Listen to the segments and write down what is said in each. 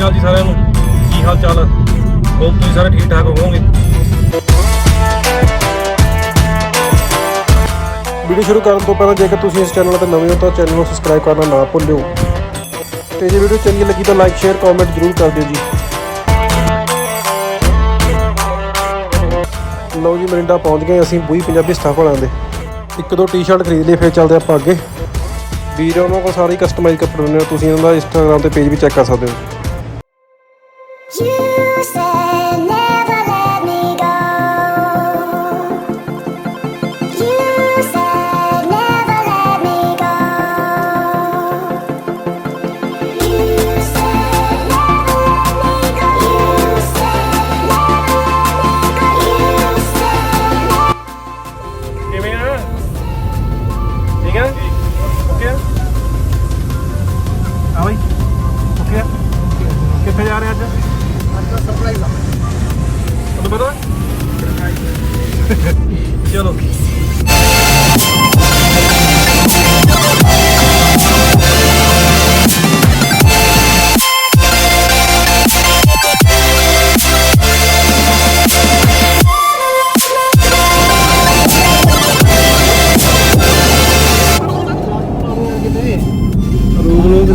ਅਕਾਲ ਜੀ ਸਾਰਿਆਂ ਨੂੰ। ਕੀ ਹਾਲ ਚਾਲ? ਹੋਪ ਤੁਸੀਂ ਸਾਰੇ ਠੀਕ ਠਾਕ ਹੋਵੋਗੇ। ਵੀਡੀਓ ਸ਼ੁਰੂ ਕਰਨ ਤੋਂ ਪਹਿਲਾਂ ਜੇਕਰ ਤੁਸੀਂ ਇਸ ਚੈਨਲ ਤੇ ਨਵੇਂ ਹੋ ਤਾਂ ਚੈਨਲ ਨੂੰ ਸਬਸਕ੍ਰਾਈਬ ਕਰਨਾ ਨਾ ਭੁੱਲਿਓ। ਤੇ ਜੇ ਵੀਡੀਓ ਚੰਗੀ ਲੱਗੀ ਤਾਂ ਲਾਈਕ ਸ਼ੇਅਰ ਕਮੈਂਟ ਜ਼ਰੂਰ ਕਰ ਦਿਓ ਜੀ। ਲਓ ਜੀ, ਮਰਿੰਡਾ ਪਹੁੰਚ ਗਏ ਅਸੀਂ ਬੂਈ ਪੰਜਾਬੀ ਸਟਾਫ ਵਾਲਿਆਂ ਦੇ। ਇੱਕ ਦੋ ਟੀ-ਸ਼ਰਟ ਖਰੀਦ ਲਈ ਫਿਰ ਚੱਲਦੇ ਆਪਾਂ ਅੱਗੇ। ਵੀਰ ਉਹਨਾਂ ਕੋਲ ਸਾਰੇ ਕਸਟਮਾਈਜ਼ ਕੱਪੜੇ ਹੁੰਦੇ ਆ। ਤੁਸੀਂ ਇਹਨਾਂ ਦਾ ਇੰਸਟਾਗ੍ਰam ਤੇ ਪੇਜ ਵੀ ਚੈੱਕ ਕਰ ਸਕਦੇ ਹੋ। You said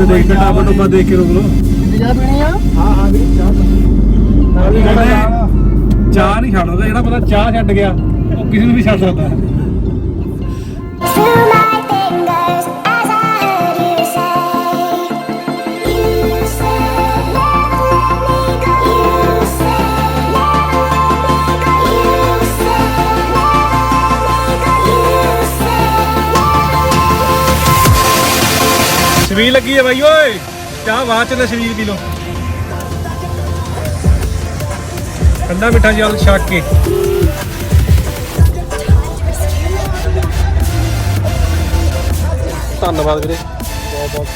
ਕਿਤੇ ਦੇਖ ਕੇ ਟੁਪਾ ਦੇਖ ਕੇ ਰੋਕ ਲੋ ਚਾਹ ਪੀਣੀ ਆ? ਹਾਂ ਹਾਂ ਵੀ ਚਾਹ ਚਾਹ ਨਹੀਂ ਛੱਡਦਾ ਜਿਹੜਾ ਬੰਦਾ ਚਾਹ ਛੱਡ ਗਿਆ ਉਹ ਕਿਸੇ ਨੂੰ ਵੀ ਛੱਡ ਸਕਦਾ। ਹੈ said ਸ਼ਬੀਲ ਲੱਗੀ ਹੈ ਬਾਈ ਓਏ ਚਾਹ ਬਾਅਦ ਚ ਲੈ ਸ਼ਬੀਲ ਪੀ ਲਓ ਠੰਡਾ ਮਿੱਠਾ ਜਲ ਛੱਕ ਕੇ ਧੰਨਵਾਦ ਵੀਰੇ ਬਹੁਤ ਬਹੁਤ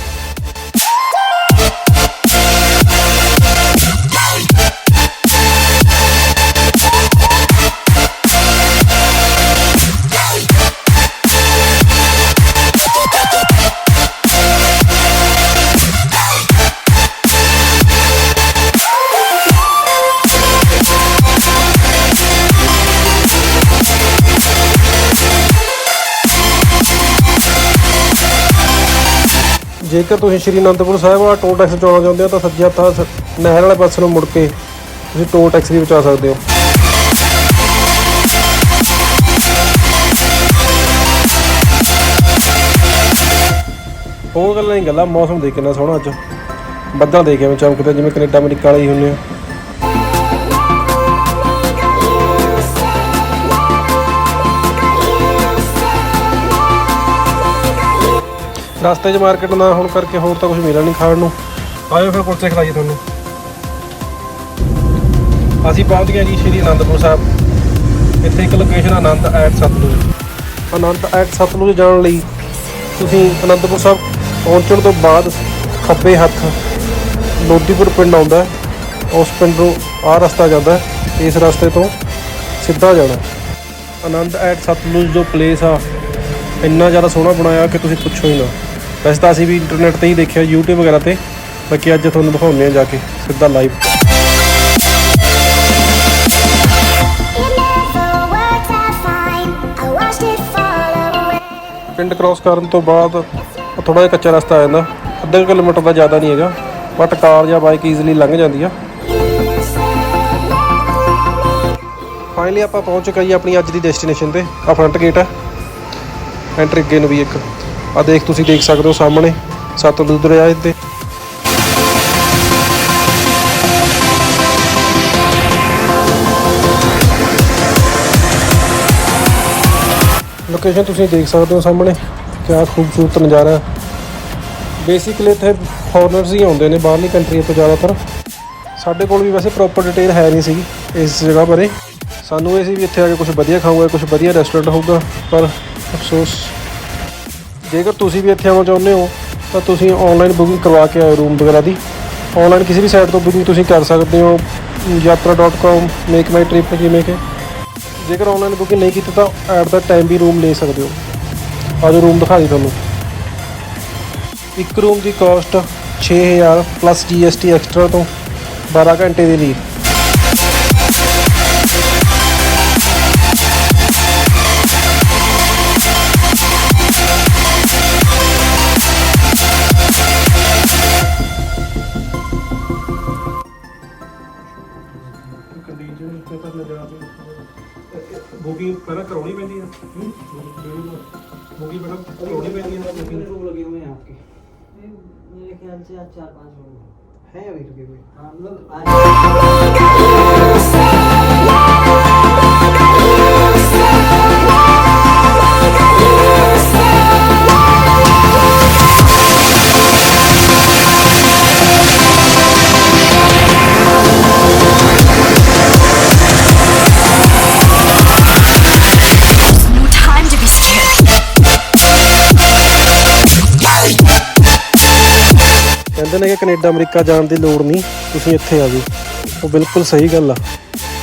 ਜੇਕਰ ਤੁਸੀਂ ਸ਼੍ਰੀ ਅਨੰਦਪੁਰ ਸਾਹਿਬ ਵਾਲਾ ਟੋਲ ਟੈਕਸ ਬਚਾਉਣਾ ਚਾਹੁੰਦੇ ਹੋ ਤਾਂ ਸੱਜੇ ਹੱਥਾਂ ਨਹਿਰ ਵਾਲੇ ਪਾਸੇ ਨੂੰ ਮੁੜ ਕੇ ਤੁਸੀਂ ਟੋਲ ਟੈਕਸ ਵੀ ਬਚਾ ਸਕਦੇ ਹੋ। ਉਹ ਗੱਲਾਂ ਨਹੀਂ ਗੱਲਾਂ ਮੌਸਮ ਦੇਖ ਕਿੰਨਾ ਸੋਹਣਾ ਅੱਜ। ਬੱਦਲ ਦੇਖਿਆ ਮੈਂ ਚਮਕਦੇ ਜਿਵੇਂ ਕੈਨੇਡਾ ਅਮਰੀਕਾ ਵਾਲੇ ਹੀ ਹੁੰਦੇ ਆ। ਰਸਤੇ 'ਚ ਮਾਰਕੀਟ ਨਾ ਹੋਣ ਕਰਕੇ ਹੋਰ ਤਾਂ ਕੁਝ ਮਿਲਿਆ ਨਹੀਂ ਖਾਣ ਨੂੰ। ਆਇਓ ਫਿਰ ਕੁਲਚੇ ਖਲਾਈਏ ਤੁਹਾਨੂੰ। ਅਸੀਂ ਪਹੁੰਚ ਗਏ ਜੀ ਸ਼੍ਰੀ ਅਨੰਦਪੁਰ ਸਾਹਿਬ। ਇੱਥੇ ਇੱਕ location Anand at Satluj. Anand at Satluj ਜਾਣ ਲਈ ਤੁਸੀਂ ਅਨੰਦਪੁਰ ਸਾਹਿਬ ਪਹੁੰਚਣ ਤੋਂ ਬਾਅਦ ਖੱਬੇ ਹੱਥ ਲੋਧੀਪੁਰ ਪਿੰਡ ਆਉਂਦਾ ਉਸ ਪਿੰਡ ਨੂੰ ਆਹ ਰਸਤਾ ਜਾਂਦਾ ਇਸ ਰਸਤੇ ਤੋਂ ਸਿੱਧਾ ਜਾਣਾ ਆਨੰਦ ਐਟ ਸਤਲੁਜ ਜੋ ਪਲੇਸ ਆ, ਇੰਨਾ ਜ਼ਿਆਦਾ ਸੋਹਣਾ ਬਣਾਇਆ ਕਿ ਤੁਸੀਂ ਪੁੱਛੋ ਹੀ ਨਾ। ਵੈਸੇ ਤਾਂ ਅਸੀਂ ਵੀ ਇੰਟਰਨੈਟ ਤੇ ਹੀ ਦੇਖਿਆ, YouTube ਵਗੈਰਾ ਤੇ। ਬਾਕੀ ਅੱਜ ਤੁਹਾਨੂੰ ਦਿਖਾਉਂਦੇ ਆ ਜਾ ਕੇ, ਸਿੱਧਾ ਲਾਈਵ ਪਿੰਡ ਕ੍ਰਾਸ ਕਰਨ ਤੋਂ ਬਾਅਦ ਥੋੜਾ ਜਿਹਾ ਕੱਚਾ ਰਸਤਾ ਆ ਜਾਂਦਾ। ਅੱਧਾ ਕੁ ਕਿਲੋਮੀਟਰ ਦਾ ਜ਼ਿਆਦਾ ਨਹੀਂ ਹੈਗਾ ਬਟ ਕਾਰ ਜਾਂ ਬਾਈਕ ਈਜ਼ੀਲੀ ਲੰਘ ਜਾਂਦੀ ਆ। ਫਾਈਨਲੀ ਆਪਾਂ ਪਹੁੰਚ ਚੁੱਕੇ ਜੀ ਆਪਣੀ ਅੱਜ ਦੀ ਡੈਸਟੀਨੇਸ਼ਨ ਤੇ। ਆ ਫਰੰਟ ਗੇਟ ਆ। ਐਂਟਰੀ ਅੱਗੇ ਨੂੰ ਵੀ ਇੱਕ। ਆ ਦੇਖ ਤੁਸੀਂ ਦੇਖ ਸਕਦੇ ਹੋ ਸਾਹਮਣੇ ਸਤਲੁਜ ਦਰਿਆ ਇੱਥੇ। ਲੋਕੇਸ਼ਨ ਤੁਸੀਂ ਦੇਖ ਸਕਦੇ ਹੋ ਸਾਹਮਣੇ, ਕਿਆ ਖੂਬਸੂਰਤ ਨਜ਼ਾਰਾ। ਹੈ ਬੇਸਿਕਲੀ ਇੱਥੇ ਫੋਰਨਰਸ ਹੀ ਆਉਂਦੇ ਨੇ, ਬਾਹਰਲੀ ਕੰਟਰੀਆਂ ਤੋਂ ਜ਼ਿਆਦਾਤਰ। ਸਾਡੇ ਕੋਲ ਵੀ ਵੈਸੇ ਪ੍ਰੋਪਰ ਡਿਟੇਲ ਹੈ ਨਹੀਂ ਸੀਗੀ ਇਸ ਜਗ੍ਹਾ ਬਾਰੇ। ਸਾਨੂੰ ਇਹ ਸੀ ਵੀ ਇੱਥੇ ਆ ਕੇ ਕੁਝ ਵਧੀਆ ਖਾਊਗਾ ਕੁਝ ਵਧੀਆ ਰੈਸਟੋਰੈਂਟ ਹੋਊਗਾ, ਪਰ ਅਫਸੋਸ ਜੇਕਰ ਤੁਸੀਂ ਵੀ ਇੱਥੇ ਆਉਣਾ ਚਾਹੁੰਦੇ ਹੋ, ਤਾਂ ਤੁਸੀਂ ਆਨਲਾਈਨ ਬੁਕਿੰਗ ਕਰਵਾ ਕੇ ਆਓ ਰੂਮ ਵਗੈਰਾ ਦੀ। ਆਨਲਾਈਨ ਕਿਸੇ ਵੀ ਸਾਈਟ ਤੋਂ ਬੁਕਿੰਗ ਤੁਸੀਂ ਕਰ ਸਕਦੇ ਹੋ ਯਾਤਰਾ.com ਮੇਕ ਮਾਈ ਟ੍ਰਿਪ ਜਿਵੇਂ ਕਿ। ਜੇਕਰ ਆਨਲਾਈਨ ਬੁਕਿੰਗ ਨਹੀਂ ਕੀਤੀ ਤਾਂ ਐਟ ਦਾ ਟਾਈਮ ਵੀ ਰੂਮ ਲੈ ਸਕਦੇ ਹੋ। ਆਜੋ ਰੂਮ ਦਿਖਾ ਦਿਓ ਤੁਹਾਨੂੰ। ਇੱਕ ਰੂਮ ਦੀ ਕਾਸਟ 6000 ਪਲੱਸ GST ਐਕਸਟਰਾ ਤੋਂ 12 ਘੰਟੇ ਦੀ ਨੀਂਦ ਬੁਕਿੰਗ ਪਹਿਲਾਂ ਕਰਾਉਣੀ ਪੈਂਦੀ ਹੈ ਬੁਕਿੰਗ ਪਹਿਲਾਂ ਕਰਾਉਣੀ ਪੈਂਦੀ ਹੈ ਬੁਕਿੰਗ रूम लगे हुए हैं आपके मेरे ख्याल से आज चार पाँच लोग हैं अभी रुके हुए हाँ मतलब आज ਕਹਿੰਦੇ ਨੇ ਕਿ ਕੈਨੇਡਾ, ਅਮਰੀਕਾ ਜਾਣ ਦੀ ਲੋੜ ਨਹੀਂ, ਤੁਸੀਂ ਇੱਥੇ ਆ ਜਾਓ। ਉਹ ਬਿਲਕੁਲ ਸਹੀ ਗੱਲ ਆ।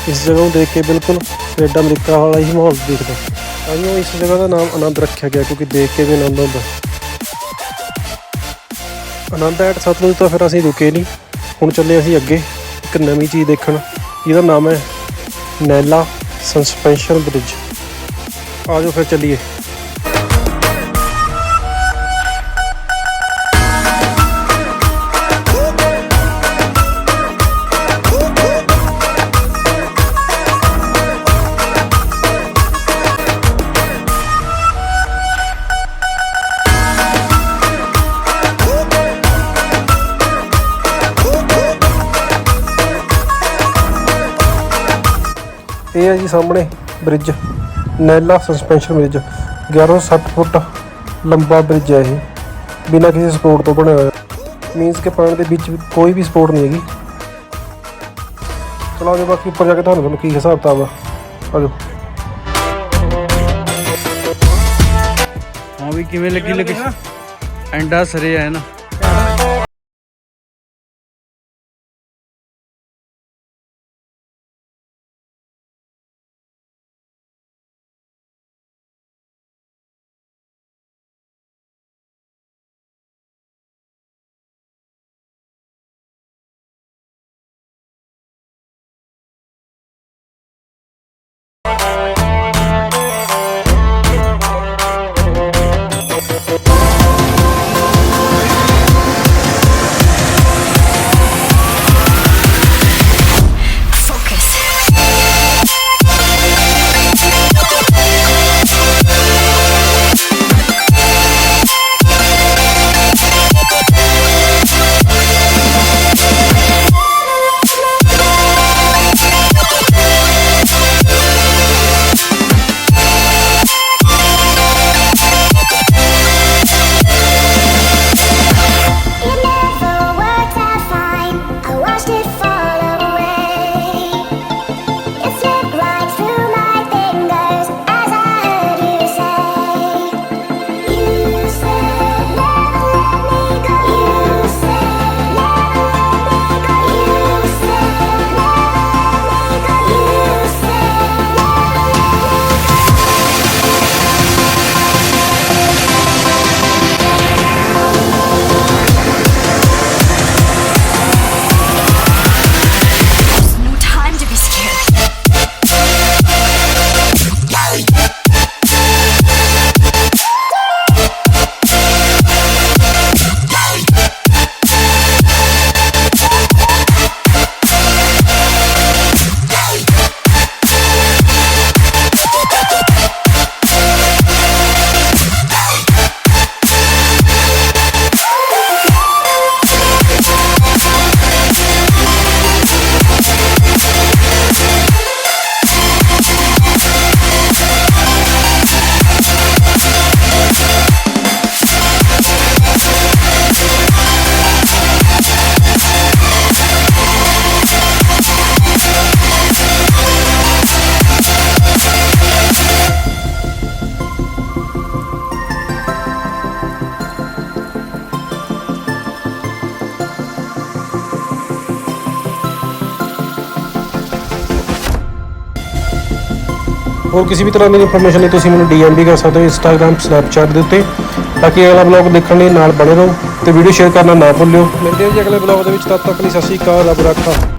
ਇਸ ਜਗ੍ਹਾ ਨੂੰ ਦੇਖ ਕੇ ਬਿਲਕੁਲ ਕੈਨੇਡਾ, ਅਮਰੀਕਾ ਵਾਲਾ ਹੀ ਮਾਹੌਲ ਦਿਖਦਾ। ਤਾਈਓ ਇਸ ਜਗ੍ਹਾ ਦਾ ਨਾਮ ਆਨੰਦ ਰੱਖਿਆ ਗਿਆ, ਕਿਉਂਕਿ ਦੇਖ ਕੇ ਵੀ ਆਨੰਦ ਆਉਂਦਾ। ਆਨੰਦ ਐਟ ਸਤਲੁਜ ਤੋਂ ਫਿਰ ਅਸੀਂ ਰੁਕੇ ਨਹੀਂ। ਹੁਣ ਚੱਲੇ ਅਸੀਂ ਅੱਗੇ, ਇੱਕ ਨਵੀਂ ਚੀਜ਼ ਦੇਖਣ। ਜਿਹਦਾ ਨਾਮ ਹੈ ਨੈਲਾ ਸਸਪੈਂਸ਼ਨ ਬ੍ਰਿਜ। ਆ ਜਾਓ ਫਿਰ ਚੱਲੀਏ। ਇਹ ਹੈ ਜੀ ਸਾਹਮਣੇ bridge Naila suspension bridge 1160 foot ਲੰਬਾ ਬ੍ਰਿਜ ਹੈ ਇਹ। ਬਿਨਾਂ ਕਿਸੇ ਸਪੋਰਟ ਤੋਂ ਬਣਿਆ ਹੋਇਆ। ਮੀਨਸ ਕਿ ਪਾਣੀ ਦੇ ਵਿੱਚ ਕੋਈ ਵੀ ਸਪੋਰਟ ਨਹੀਂ ਹੈਗੀ। ਚਲੋ ਜੀ ਬਾਕੀ ਉੱਪਰ ਜਾ ਕੇ ਤੁਹਾਨੂੰ ਤੁਹਾਨੂੰ ਕੀ ਹਿਸਾਬ ਕਿਤਾਬ ਆ। ਆਜੋ। ਹਾਂ ਵੀ ਕਿਵੇਂ ਲੱਗੀ ਲੱਗੀ ਐਂਡਾ ਸਰੇ ਹੈ ਨਾ। ਹੋਰ ਕਿਸੇ ਵੀ ਤਰ੍ਹਾਂ ਦੀ ਇਨਫੋਰਮੇਸ਼ਨ ਲਈ ਤੁਸੀਂ ਮੈਨੂੰ ਡੀਐਮ ਵੀ ਕਰ ਸਕਦੇ ਹੋ ਇੰਸਟਾਗ੍ਰam ਸਨੈਪਚੈਟ ਦੇ ਉੱਤੇ ਬਾਕੀ ਅਗਲਾ ਬਲੌਗ ਦੇਖਣ ਲਈ ਨਾਲ ਬਣੇ ਰਹੋ ਤੇ ਵੀਡੀਓ ਸ਼ੇਅਰ ਕਰਨਾ ਨਾ ਭੁੱਲਿਓ। ਮਿਲਦੇ ਹਾਂ ਜੀ ਅਗਲੇ ਬਲੌਗ ਦੇ ਵਿੱਚ, ਤਦ ਤੱਕ ਲਈ ਸਤਿ ਸ਼੍ਰੀ ਅਕਾਲ, ਰੱਬ ਰਾਖਾ।